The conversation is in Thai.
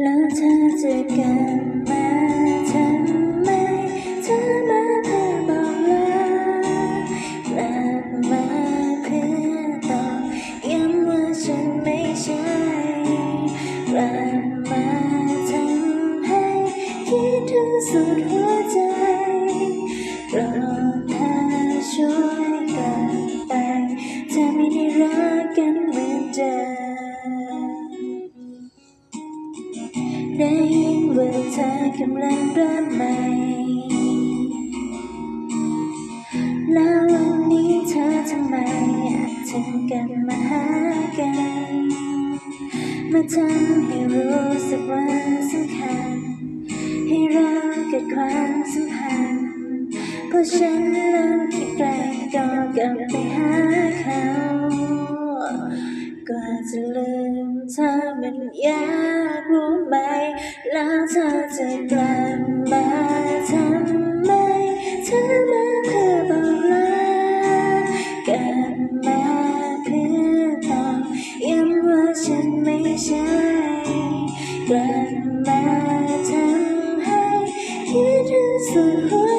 แล้วเธอจะกลับมาทำไมเธอมาเพื่อบอกลากลับมาเพื่อตอกย้ำว่าฉันไม่ใช่กลับมาทำให้คิดถึงสุดหัวใจโปรดเธอช่วยกลับไปเธอไม่ได้รักกันเหมือนเดิม ได้ยินว่าเธอกำลังเริ่มใหม่ แล้ววันนี้เธอทำไมอากถึงกลันมาหากัน มาทำให้รู้สึกว่าสำคัญ ให้เราเกิดความสัมพันธ์เพราะฉันเริ่มคิดไกลก็กลับไปหาเขา กว่าจะลืม เธอมันยากรู้ไหม แล้วเธอจะกลับมาทำไมเธอมาเพื่อบอกลากลับมาเพื่อบอกย้ำว่าฉันไม่ใช่กลับมาทำให้คิดถึงสุด